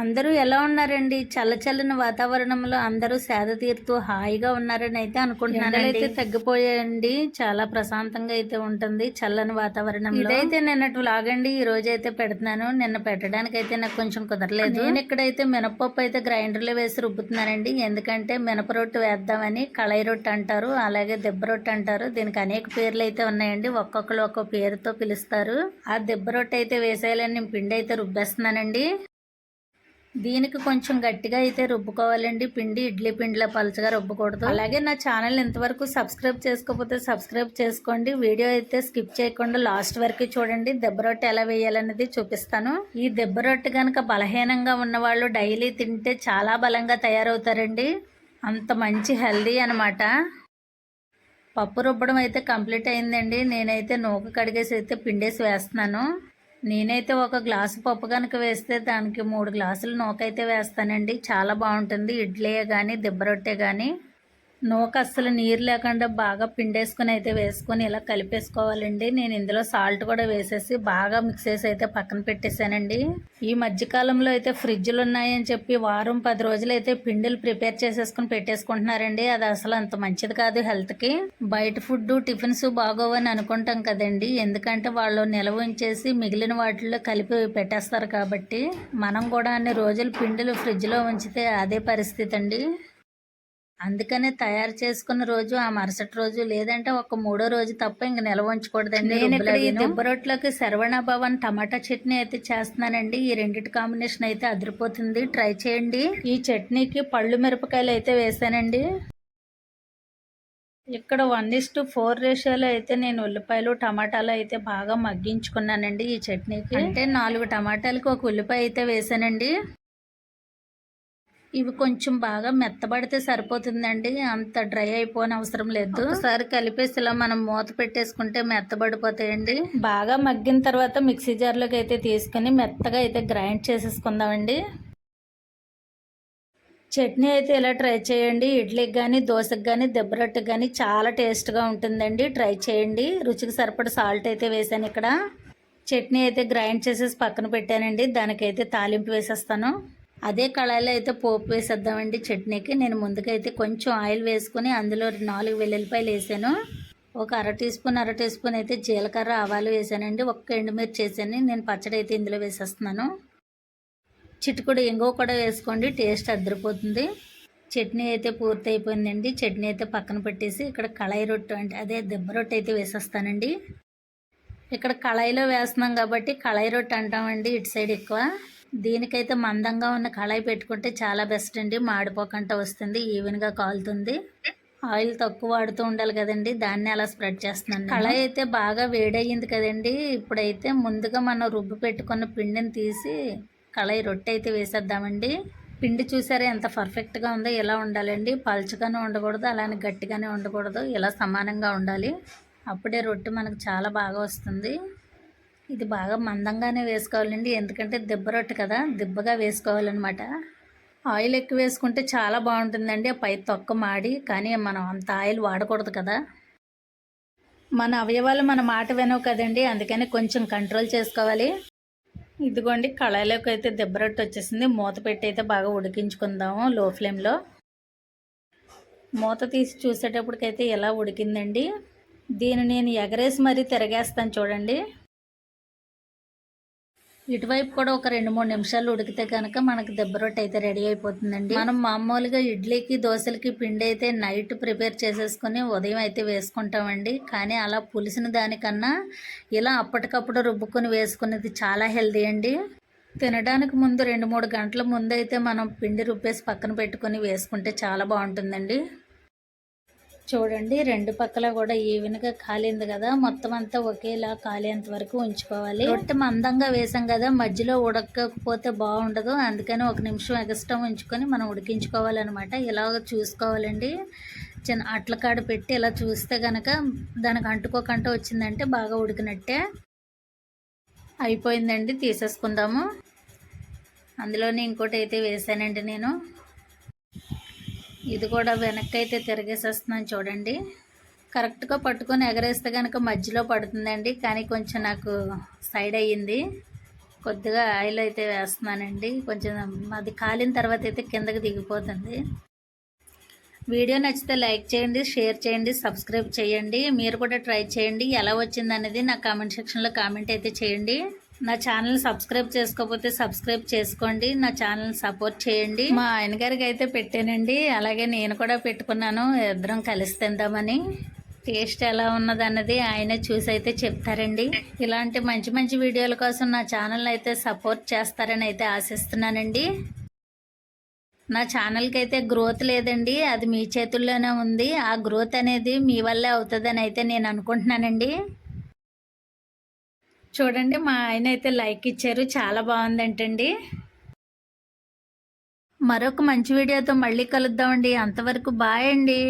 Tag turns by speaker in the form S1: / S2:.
S1: అందరూ ఎలా ఉన్నారండి? చల్ల చల్లని వాతావరణంలో అందరూ సేద తీరుతూ హాయిగా ఉన్నారని అయితే అనుకుంటున్నాను అయితే తగ్గిపోయాయండి. చాలా ప్రశాంతంగా అయితే ఉంటుంది చల్లని వాతావరణం ఇదైతే నిన్నటి వ్లాగ్ అండి ఈ రోజు అయితే పెడుతున్నాను. నిన్న పెట్టడానికి అయితే నాకు కొంచెం కుదరలేదు. నేను ఇక్కడైతే మినపప్పు అయితే గ్రైండర్లో వేసి రుబ్బుతున్నానండి. ఎందుకంటే మినప రొట్టె వేద్దామని కళాయి రొట్టె అంటారు అలాగే దెబ్బ రొట్టె అంటారు. దీనికి అనేక పేర్లు అయితే ఉన్నాయండి. ఒక్కొక్కరు ఒక్కొక్క పేరుతో పిలుస్తారు. ఆ దెబ్బ రొట్టె అయితే వేసేయాలని నేను పిండి అయితే రుబ్బేస్తున్నానండి. దీనికి కొంచెం గట్టిగా అయితే రుబ్బుకోవాలండి. పిండి ఇడ్లీ పిండిలో పలచగా రుబ్బకూడదు. అలాగే నా ఛానల్ ఇంతవరకు సబ్స్క్రైబ్ చేసుకోకపోతే సబ్స్క్రైబ్ చేసుకోండి. వీడియో అయితే స్కిప్ చేయకుండా లాస్ట్ వరకు చూడండి. దెబ్బ రొట్టె ఎలా వేయాలనేది చూపిస్తాను. ఈ దెబ్బ రొట్టె కనుక బలహీనంగా ఉన్న వాళ్ళు డైలీ తింటే చాలా బలంగా తయారవుతారండి. అంత మంచి హెల్దీ అనమాట పప్పు రుబ్బడం అయితే కంప్లీట్ అయిందండి. నేనైతే నూక కడిగేసి అయితే పిండేసి వేస్తున్నాను. నేనైతే ఒక గ్లాసు పప్పు కనుక వేస్తే దానికి మూడు గ్లాసులు నూకైతే వేస్తానండి. చాలా బాగుంటుంది. ఇడ్లీయే కానీ దిబ్బ రొట్టె కానీ నూక అస్సలు నీరు లేకుండా బాగా పిండేసుకుని అయితే వేసుకొని ఇలా కలిపేసుకోవాలండి. నేను ఇందులో సాల్ట్ కూడా వేసేసి బాగా మిక్స్ చేసి అయితే పక్కన పెట్టేశానండి. ఈ మధ్యకాలంలో అయితే ఫ్రిడ్జ్లు ఉన్నాయని చెప్పి వారం పది రోజులు అయితే పిండిలు ప్రిపేర్ చేసేసుకుని పెట్టేసుకుంటున్నారండి. అది అసలు అంత మంచిది కాదు హెల్త్కి బయట ఫుడ్ టిఫిన్స్ బాగోవని అనుకుంటాం కదండి. ఎందుకంటే వాళ్ళు నిల్వ ఉంచేసి మిగిలిన వాటిల్లో కలిపి పెట్టేస్తారు కాబట్టి మనం కూడా అన్ని రోజులు పిండిలు ఫ్రిడ్జ్లో ఉంచితే అదే పరిస్థితి అండి. అందుకనే తయారు చేసుకున్న రోజు ఆ మరుసటి రోజు లేదంటే ఒక మూడో రోజు తప్ప ఇంక నిల్వ ఉంచకూడదండి నేను ఇక్కడ ఈ దిబ్బ రొట్టెలోకి శరవణ భవన్ టమాటా చట్నీ అయితే చేస్తున్నానండి. ఈ రెండిటి కాంబినేషన్ అయితే అదిరిపోతుంది. ట్రై చేయండి. ఈ చట్నీకి పళ్ళు మిరపకాయలు అయితే వేసానండి. ఇక్కడ వన్ ఇస్ టు ఫోర్ రేషియోలో అయితే నేను ఉల్లిపాయలు టమాటాలు అయితే బాగా మగ్గించుకున్నానండి ఈ చట్నీకి. అంటే నాలుగు టమాటాలకి ఒక ఉల్లిపాయ అయితే వేసానండి. ఇవి కొంచెం బాగా మెత్తబడితే సరిపోతుందండి. అంత డ్రై అయిపోని అవసరం లేదు. ఒకసారి కలిపేసి ఇలా మనం మూత పెట్టేసుకుంటే మెత్తబడిపోతాయండి. బాగా మగ్గిన తర్వాత మిక్సీ జార్లోకి అయితే తీసుకుని మెత్తగా అయితే గ్రైండ్ చేసేసుకుందామండి. చట్నీ అయితే ఇలా ట్రై చేయండి. ఇడ్లీకి కానీ దోశకి కానీ దెబ్బరొట్టుకి కానీ చాలా టేస్ట్గా ఉంటుందండి. ట్రై చేయండి. రుచికి సరిపడ సాల్ట్ అయితే వేసాను ఇక్కడ. చట్నీ అయితే గ్రైండ్ చేసేసి పక్కన పెట్టానండి. దానికైతే తాలింపు వేసేస్తాను. అదే కళాయిలో అయితే పోపు వేసేద్దామండి చట్నీకి. నేను ముందుకైతే కొంచెం ఆయిల్ వేసుకొని అందులో నాలుగు వెల్లుల్లిపాయలు వేసాను. ఒక అర టీ స్పూన్ అర టీ స్పూన్ అయితే జీలకర్ర ఆవాలు వేసానండి. ఒక్క ఎండుమిర్చి వేసాను నేను పచ్చడి అయితే ఇందులో వేసేస్తున్నాను. చిట్టుకుడు ఇంగో కూడా వేసుకోండి టేస్ట్ అద్దరిపోతుంది. చట్నీ అయితే పూర్తి అయిపోయిందండి చట్నీ అయితే పక్కన పెట్టేసి ఇక్కడ కళాయి రొట్టె అంటే అదే దెబ్బ రొట్టె అయితే వేసేస్తానండి. ఇక్కడ కళాయిలో వేస్తున్నాం కాబట్టి కళాయి రొట్టె అంటామండి ఇటు సైడ్ ఎక్కువ. దీనికైతే మందంగా ఉన్న కళాయి పెట్టుకుంటే చాలా బెస్ట్ అండి. మాడిపోకుండా వస్తుంది ఈవెన్గా కాలుతుంది. ఆయిల్ తక్కువ వాడుతూ ఉండాలి కదండి దాన్ని అలా స్ప్రెడ్ చేస్తున్నాను కళాయి అయితే బాగా వేడయ్యింది కదండి. ఇప్పుడైతే ముందుగా మనం రుబ్బు పెట్టుకున్న పిండిని తీసి కళాయి రొట్టె అయితే వేసేద్దామండి. పిండి చూసారా ఎంత పర్ఫెక్ట్గా ఉందో ఇలా ఉండాలండి. పల్చగానే ఉండకూడదు అలానే గట్టిగానే ఉండకూడదు ఇలా సమానంగా ఉండాలి. అప్పుడే రొట్టె మనకు చాలా బాగా వస్తుంది. ఇది బాగా మందంగానే వేసుకోవాలండి. ఎందుకంటే దిబ్బ రొట్టె కదా దిబ్బగా వేసుకోవాలన్నమాట. ఆయిల్ ఎక్కువ వేసుకుంటే చాలా బాగుంటుందండి. ఆ పై తొక్క మాడి కానీ మనం అంత ఆయిల్ వాడకూడదు కదా. మన అవయవాలు మన మాట వినవు కదండి. అందుకని కొంచెం కంట్రోల్ చేసుకోవాలి. ఇదిగోండి కళాయిలోకి అయితే దెబ్బ రొట్టె వచ్చేసింది. మూత పెట్టి అయితే బాగా ఉడికించుకుందాము లో ఫ్లేమ్లో. మూత తీసి చూసేటప్పటికైతే ఎలా ఉడికిందండి. దీన్ని నేను ఎగరేసి మరీ తిరగేస్తాను చూడండి. ఇటువైపు కూడా ఒక రెండు మూడు నిమిషాలు ఉడికితే కనుక మనకి దెబ్బ రొట్టె అయితే రెడీ అయిపోతుందండి. మనం మామూలుగా ఇడ్లీకి దోశలకి పిండి అయితే నైట్ ప్రిపేర్ చేసేసుకుని ఉదయం అయితే వేసుకుంటామండి. కానీ అలా పులిసిన దానికన్నా ఇలా అప్పటికప్పుడు రుబ్బుకొని వేసుకునేది చాలా హెల్దీ అండి. తినడానికి ముందు రెండు మూడు గంటల ముందు అయితే మనం పిండి రుబ్బేసి పక్కన పెట్టుకొని వేసుకుంటే చాలా బాగుంటుందండి. చూడండి రెండు పక్కల కూడా ఈవెన్గా కాలింది కదా. మొత్తం అంతా ఒకేలా కాలేంత వరకు ఉంచుకోవాలి. రొట్టె మందంగా వేసాం కదా మధ్యలో ఉడకకపోతే బాగుండదు. అందుకని ఒక నిమిషం ఎగస్టం ఉంచుకొని మనం ఉడికించుకోవాలన్నమాట. ఇలాగ చూసుకోవాలండి. చిన్న అట్ల కాడ పెట్టి ఇలా చూస్తే కనుక దానికి అంటుకోకుండా వచ్చిందంటే బాగా ఉడికినట్టే అయిపోయిందండి. తీసేసుకుందాము. అందులోనే ఇంకోటి అయితే వేసానండి నేను. ఇది కూడా వెనక్కి అయితే తిరిగేసేస్తున్నాను చూడండి. కరెక్ట్గా పట్టుకొని ఎగరేస్తే కనుక మధ్యలో పడుతుందండి. కానీ కొంచెం నాకు సైడ్ అయ్యింది. కొద్దిగా ఆయిల్ అయితే వేస్తున్నానండి. కొంచెం అది కాలిన తర్వాత అయితే కిందకి దిగిపోతుంది. వీడియో నచ్చితే లైక్ చేయండి షేర్ చేయండి సబ్స్క్రైబ్ చేయండి. మీరు కూడా ట్రై చేయండి. ఎలా వచ్చింది అనేది నా కామెంట్ సెక్షన్లో కామెంట్ అయితే చేయండి. నా ఛానల్ సబ్స్క్రైబ్ చేసుకోకపోతే సబ్స్క్రైబ్ చేసుకోండి. నా ఛానల్ సపోర్ట్ చేయండి. మా ఆయన గారికి అయితే పెట్టానండి. అలాగే నేను కూడా పెట్టుకున్నాను. ఇద్దరం కలిసి తిందామని. టేస్ట్ ఎలా ఉన్నదన్నది ఆయన చూసి అయితే చెప్తారండి. ఇలాంటి మంచి మంచి వీడియోల కోసం నా ఛానల్ అయితే సపోర్ట్ చేస్తారని అయితే ఆశిస్తున్నానండి. నా ఛానల్కి అయితే గ్రోత్ లేదండి. అది మీ చేతుల్లోనే ఉంది. ఆ గ్రోత్ అనేది మీ వల్లే అవుతుందని అయితే నేను అనుకుంటున్నానండి. చూడండి మా ఆయన అయితే లైక్ ఇచ్చారు. చాలా బాగుందంటండి. మరొక మంచి వీడియోతో మళ్ళీ కలుద్దామండి. అంతవరకు బాయ్ అండి.